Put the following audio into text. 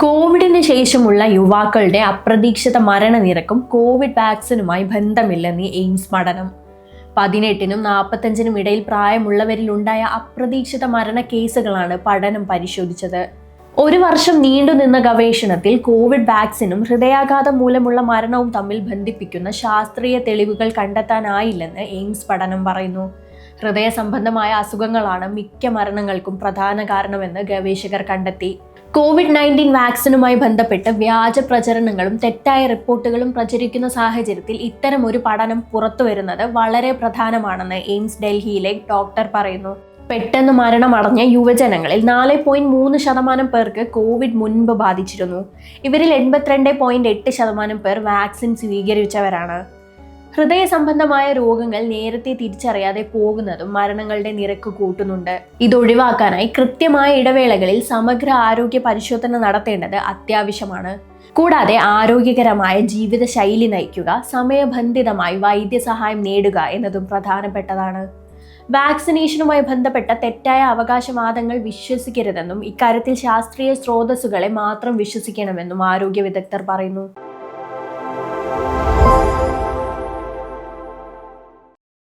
കോവിഡിന് ശേഷമുള്ള യുവാക്കളുടെ അപ്രതീക്ഷിത മരണനിരക്കും കോവിഡ് വാക്സിനുമായി ബന്ധമില്ലെന്ന് എയിംസ് പഠനം. പതിനെട്ടിനും നാൽപ്പത്തഞ്ചിനും ഇടയിൽ പ്രായമുള്ളവരിൽ ഉണ്ടായ അപ്രതീക്ഷിത മരണ കേസുകളാണ് പഠനം പരിശോധിച്ചത്. ഒരു വർഷം നീണ്ടുനിന്ന ഗവേഷണത്തിൽ കോവിഡ് വാക്സിനും ഹൃദയാഘാതം മൂലമുള്ള മരണവും തമ്മിൽ ബന്ധിപ്പിക്കുന്ന ശാസ്ത്രീയ തെളിവുകൾ കണ്ടെത്താനായില്ലെന്ന് എയിംസ് പഠനം പറയുന്നു. ഹൃദയ സംബന്ധമായ അസുഖങ്ങളാണ് മിക്ക മരണങ്ങൾക്കും പ്രധാന കാരണമെന്ന് ഗവേഷകർ കണ്ടെത്തി. കോവിഡ് നയന്റീൻ വാക്സിനുമായി ബന്ധപ്പെട്ട് വ്യാജ പ്രചരണങ്ങളും തെറ്റായ റിപ്പോർട്ടുകളും പ്രചരിക്കുന്ന സാഹചര്യത്തിൽ ഇത്തരം ഒരു പഠനം പുറത്തുവരുന്നത് വളരെ പ്രധാനമാണെന്ന് എയിംസ് ഡൽഹിയിലെ ഡോക്ടർ പറയുന്നു. പെട്ടെന്ന് മരണമടഞ്ഞ യുവജനങ്ങളിൽ നാല് പോയിന്റ് മൂന്ന് ശതമാനം പേർക്ക് കോവിഡ് മുൻപ് ബാധിച്ചിരുന്നു. ഇവരിൽ എൺപത്തിരണ്ട് പോയിന്റ് എട്ട് ശതമാനം പേർ വാക്സിൻ സ്വീകരിച്ചവരാണ്. ഹൃദയ സംബന്ധമായ രോഗങ്ങൾ നേരത്തെ തിരിച്ചറിയാതെ പോകുന്നതും മരണങ്ങളുടെ നിരക്ക് കൂട്ടുന്നുണ്ട്. ഇത് ഒഴിവാക്കാനായി കൃത്യമായ ഇടവേളകളിൽ സമഗ്ര ആരോഗ്യ പരിശോധന നടത്തേണ്ടത് അത്യാവശ്യമാണ്. കൂടാതെ ആരോഗ്യകരമായ ജീവിതശൈലി നയിക്കുക സമയബന്ധിതമായി വൈദ്യസഹായം നേടുക എന്നതും പ്രധാനപ്പെട്ടതാണ്. വാക്സിനേഷനുമായി ബന്ധപ്പെട്ട തെറ്റായ അവകാശവാദങ്ങൾ വിശ്വസിക്കരുതെന്നും ഇക്കാര്യത്തിൽ ശാസ്ത്രീയ സ്രോതസ്സുകളെ മാത്രം വിശ്വസിക്കണമെന്നും ആരോഗ്യ വിദഗ്ധർ പറയുന്നു.